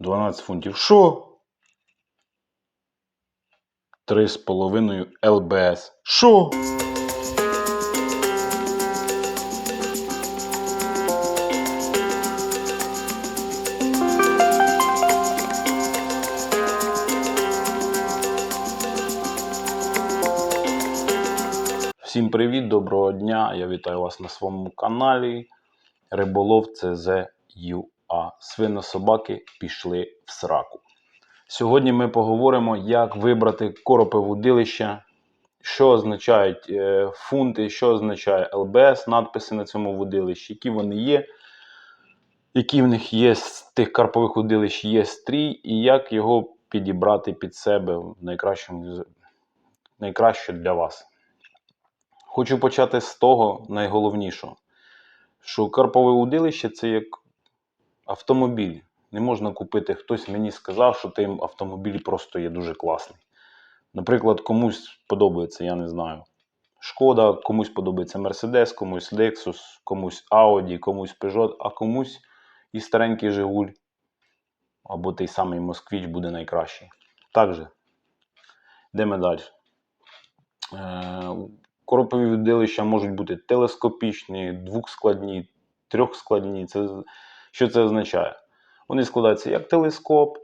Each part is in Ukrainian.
12 фунтів. Що? 3,5 ЛБС. Що? Всім привіт, доброго дня. Я вітаю вас на своєму каналі. Риболов CZUA. Свинособаки пішли в сраку. Сьогодні ми поговоримо, як вибрати коропи вудилища, що означають е, фунти, що означає ЛБС, надписи на цьому вудилищі, які вони є, які в них є з тих карпових вудилищ є стрій, і як його підібрати під себе найкраще для вас. Хочу почати з того найголовнішого, що карпове удилище це як автомобіль. Не можна купити. Хтось мені сказав, що той автомобіль просто є дуже класний. Наприклад, комусь подобається, я не знаю. Шкода, комусь подобається Mercedes, комусь Lexus, комусь Audi, комусь Peugeot, а комусь і старенький Жигуль або той самий Москвич буде найкращий. Так же. Йдемо далі. Е, Коропові віддилища можуть бути телескопічні, двохскладні, трьохскладні. Це, що це означає? Вони складаються як телескоп,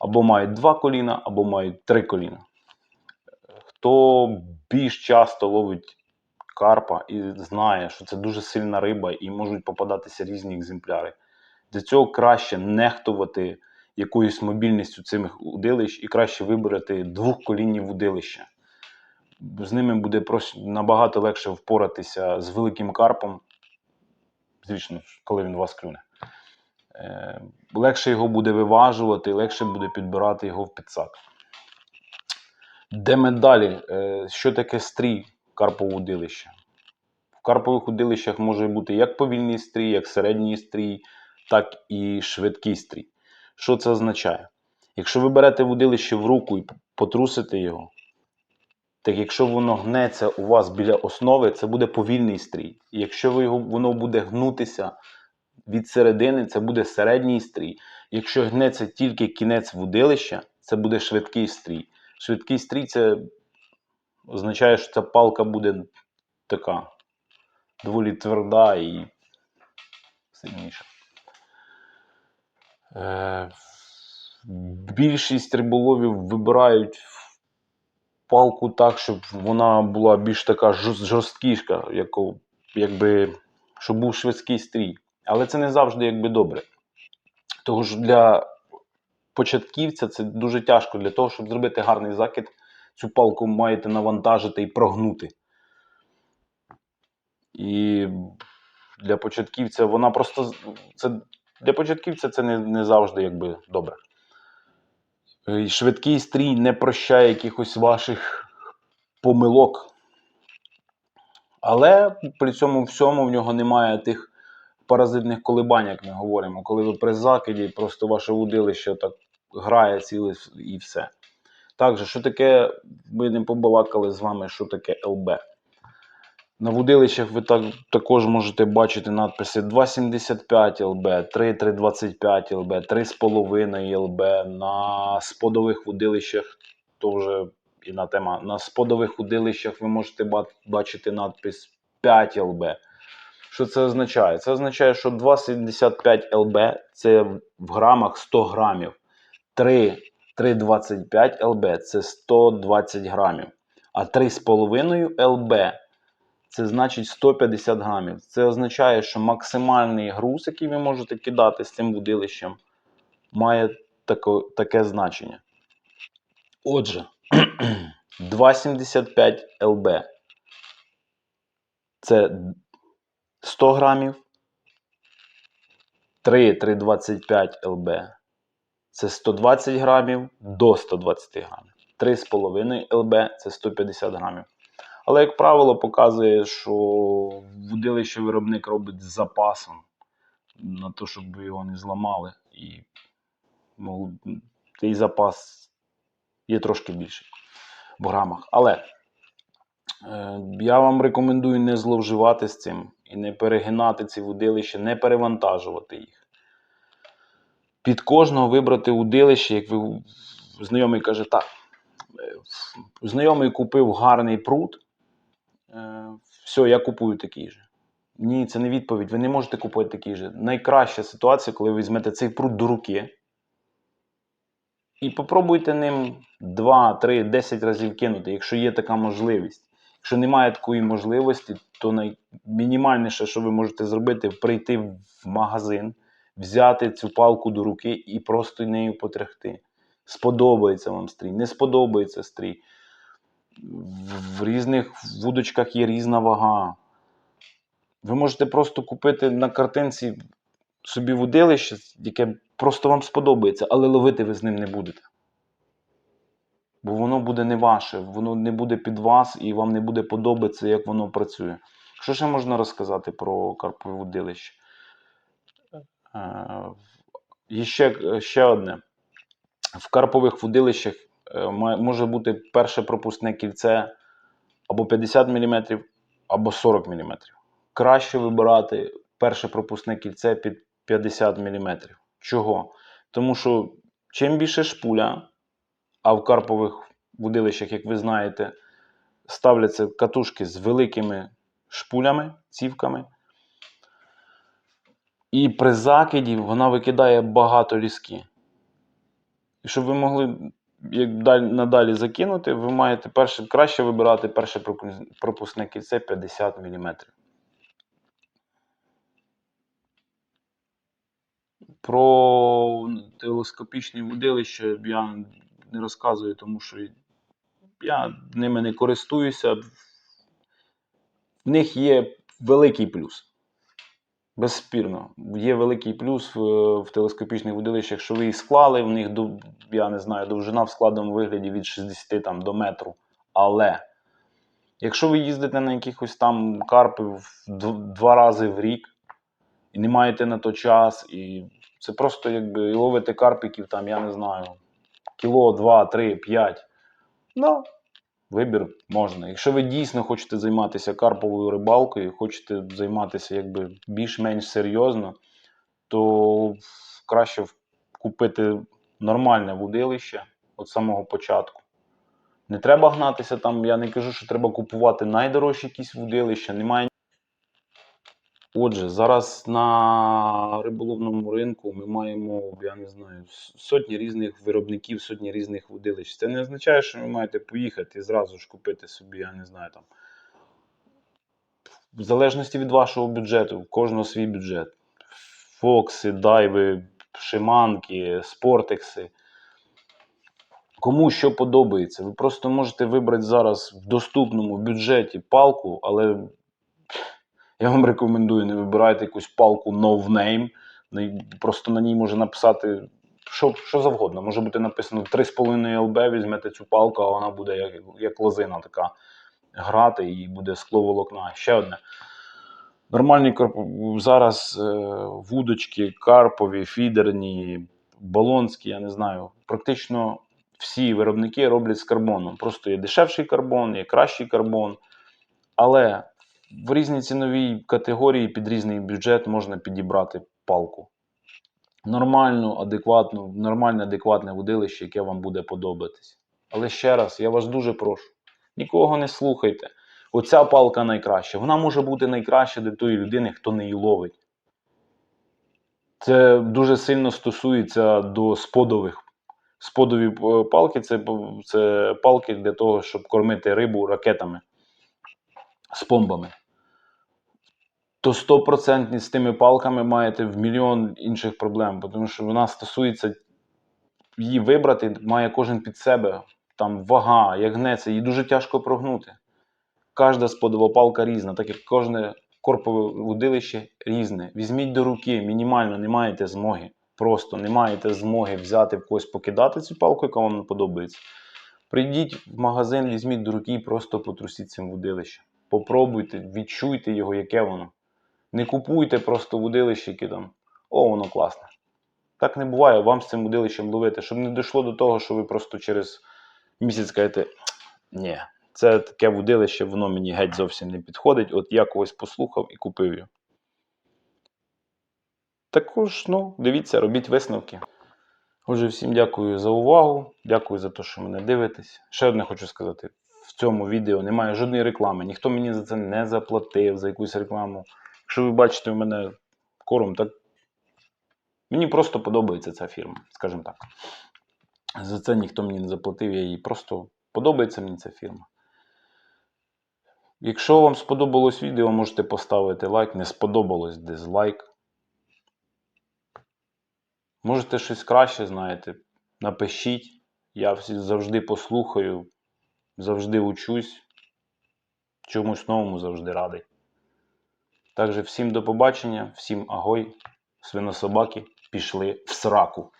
або мають два коліна, або мають три коліна. Хто більш часто ловить карпа і знає, що це дуже сильна риба і можуть попадатися різні екземпляри. Для цього краще нехтувати якоюсь мобільністю цих удилищ і краще вибрати двохколінні вудилища з ними буде набагато легше впоратися з великим карпом, звісно, коли він вас клюне. Е, легше його буде виважувати, легше буде підбирати його в підсак. Де ми далі? Е, що таке стрій карпового удилища? В карпових удилищах може бути як повільний стрій, як середній стрій, так і швидкий стрій. Що це означає? Якщо ви берете вудилище в руку і потрусите його, так якщо воно гнеться у вас біля основи, це буде повільний стрій. І якщо ви його, воно буде гнутися від середини, це буде середній стрій. Якщо гнеться тільки кінець вудилища, це буде швидкий стрій. Швидкий стрій це означає, що ця палка буде така доволі тверда і сильніша. Е, більшість риболовів вибирають палку так, щоб вона була більш така жорст- жорсткішка, яко, якби, щоб був швидкий стрій. Але це не завжди якби добре. Тому що для початківця це дуже тяжко. Для того, щоб зробити гарний закид, цю палку маєте навантажити і прогнути. І для початківця вона просто це, для початківця це не, не завжди якби добре. І Швидкий стрій не прощає якихось ваших помилок. Але при цьому всьому в нього немає тих паразитних колебань, як ми говоримо. Коли ви при закиді, просто ваше удилище так грає ціле і все. Також, що таке, ми не побалакали з вами, що таке ЛБ. На вудилищах ви так, також можете бачити надписи 2,75 ЛБ, 3,325 ЛБ, 3,5 ЛБ. На сподових вудилищах то вже інна тема. На сподових удилищах ви можете бачити надпис 5 ЛБ. Що це означає? Це означає, що 2,75 ЛБ це в грамах 100 грамів. 3,25 ЛБ це 120 грамів. А 3,5 ЛБ це значить 150 грамів. Це означає, що максимальний груз, який ви можете кидати з цим будилищем, має таке значення. Отже, 2,75 ЛБ це 100 грамів. 3,325 ЛБ це 120 грамів до 120 грамів. 3,5 ЛБ це 150 грамів. Але, як правило, показує, що вудилище виробник робить з запасом на те, щоб його не зламали. І цей запас є трошки більший в грамах. Але е, я вам рекомендую не зловживати з цим і не перегинати ці вудилища, не перевантажувати їх. під кожного вибрати удилище, як ви знайомий каже, так. е, Знайомий купив гарний пруд. е, Все, я купую такий же. Ні, це не відповідь. Ви не можете купувати такий же. Найкраща ситуація, коли ви візьмете цей пруд до руки і попробуйте ним 2, 3, 10 разів кинути, якщо є така можливість. Якщо немає такої можливості, то наймінімальніше, що ви можете зробити, прийти в магазин, взяти цю палку до руки і просто нею потряхти. Сподобається вам стрій, не сподобається стрій. В в різних вудочках є різна вага. Ви можете просто купити на картинці собі вудилище, яке просто вам сподобається, але ловити ви з ним не будете. Бо воно буде не ваше, воно не буде під вас і вам не буде подобатися, як воно працює. Що ще можна розказати про карпове вудилище? Е, І ще, ще одне. В карпових вудилищах е, може бути перше пропускне кільце або 50 мм, або 40 мм. Краще вибирати перше пропускне кільце під 50 мм. Чого? Тому що чим більше шпуля, а в карпових вудилищах, як ви знаєте, ставляться катушки з великими шпулями, цівками. І при закиді вона викидає багато ліски. І щоб ви могли як даль- надалі закинути, ви маєте перше, краще вибирати перше пропу- пропускне кільце 50 мм. Про телескопічні вудилища я не розказую, тому що я ними не користуюся. В них є великий плюс. Безспірно. Є великий плюс в, в телескопічних вудилищах, що ви їх склали, в них, я не знаю, довжина в складеному вигляді від 60 там, до метру. Але якщо ви їздите на якихось там карпи два рази в рік і не маєте на то час, і це просто якби і ловите карпіків, там, я не знаю, кіло, два, три, п'ять. Ну, вибір можна. Якщо ви дійсно хочете займатися карповою рибалкою, хочете займатися якби більш-менш серйозно, то краще купити нормальне вудилище від самого початку. Не треба гнатися там, я не кажу, що треба купувати найдорожчі якісь вудилища, немає. Отже, зараз на риболовному ринку ми маємо, я не знаю, сотні різних виробників, сотні різних вудилищ. Це не означає, що ви маєте поїхати і зразу ж купити собі, я не знаю, там. В залежності від вашого бюджету, кожного свій бюджет. Фокси, дайви, шиманки, спортекси. Кому що подобається. Ви просто можете вибрати зараз в доступному бюджеті палку, але я вам рекомендую, не вибирайте якусь палку no name. Просто на ній може написати що, що завгодно. Може бути написано 3,5 ЛБ, візьмете цю палку, а вона буде як, як лозина така грати і буде скло волокна. Ще одне. Нормальні зараз е, вудочки, карпові, фідерні, балонські, я не знаю. Практично всі виробники роблять з карбоном. Просто є дешевший карбон, є кращий карбон. Але в різній ціновій категорії під різний бюджет можна підібрати палку. Нормальну, адекватну, нормальне, адекватне водилище, яке вам буде подобатись. Але ще раз, я вас дуже прошу, нікого не слухайте. Оця палка найкраща. Вона може бути найкраща для тої людини, хто не її ловить. Це дуже сильно стосується до сподових. Сподові е, палки це, це палки для того, щоб кормити рибу ракетами з помбами. То 100% з тими палками маєте в мільйон інших проблем, тому що вона стосується її вибрати, має кожен під себе. Там вага, як гнеться, її дуже тяжко прогнути. Кожна сподова палка різна, так як кожне корпове водилище різне. Візьміть до руки, мінімально не маєте змоги. Просто не маєте змоги взяти в когось покидати цю палку, яка вам не подобається. Прийдіть в магазин, візьміть до руки і просто потрусіть цим водилищем. Попробуйте, відчуйте його, яке воно. Не купуйте просто водилище, яке там, о, воно класне. Так не буває вам з цим водилищем ловити, щоб не дійшло до того, що ви просто через місяць кажете, ні, це таке водилище, воно мені геть зовсім не підходить. От я когось послухав і купив його. Також, ну, дивіться, робіть висновки. Отже, всім дякую за увагу. Дякую за те, що мене дивитесь. Ще одне хочу сказати: в цьому відео немає жодної реклами. Ніхто мені за це не заплатив, за якусь рекламу. Якщо ви бачите в мене корм, так мені просто подобається ця фірма, скажімо так. За це ніхто мені не заплатив, я їй просто подобається мені ця фірма. Якщо вам сподобалось відео, можете поставити лайк. Не сподобалось дизлайк. Можете щось краще знаєте, напишіть. Я завжди послухаю, завжди учусь. Чомусь новому завжди радий. Також всім до побачення, всім агой, свинособаки пішли в сраку.